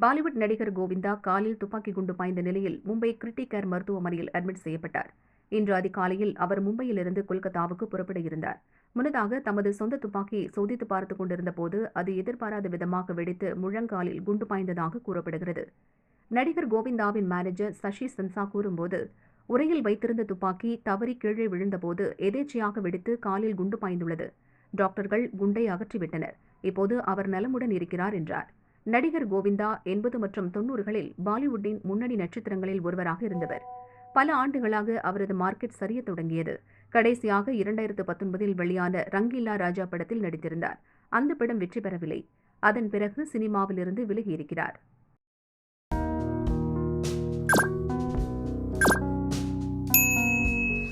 பாலிவுட் நடிகர் கோவிந்தா காலில் துப்பாக்கி குண்டு பாய்ந்த நிலையில் மும்பை கிரிட்டிகேர் மருத்துவமனையில் அட்மிட் செய்யப்பட்டார். இன்று அதிகாலையில் அவர் மும்பையிலிருந்து கொல்கத்தாவுக்கு புறப்பட இருந்தார். முன்னதாக தமது சொந்த துப்பாக்கியை சோதித்து பார்த்துக் கொண்டிருந்த போது அது எதிர்பாராத விதமாக வெடித்து முழங்காலில் குண்டு பாய்ந்ததாக கூறப்படுகிறது. நடிகர் கோவிந்தாவின் மேனேஜர் சசி சின்சா கூறும்போது உரையில் வைத்திருந்த துப்பாக்கி தவறி கீழே விழுந்தபோது எதேச்சையாக வெடித்து காலில் குண்டு பாய்ந்துள்ளது. டாக்டர்கள் குண்டை அகற்றிவிட்டனர். இப்போது அவர் நலமுடன் இருக்கிறார் என்றார். நடிகர் கோவிந்தா எண்பது மற்றும் தொன்னூறுகளில் பாலிவுட்டின் முன்னணி நட்சத்திரங்களில் ஒருவராக இருந்தவர். பல ஆண்டுகளாக அவரது மார்க்கெட் சரியத் தொடங்கியது. கடைசியாக இரண்டாயிரத்து பத்தொன்பதில் வெளியான ரங்கீலா ராஜா படத்தில் நடித்திருந்தார். அந்த படம் வெற்றி பெறவில்லை. அதன் பிறகு சினிமாவிலிருந்து விலகியிருக்கிறார்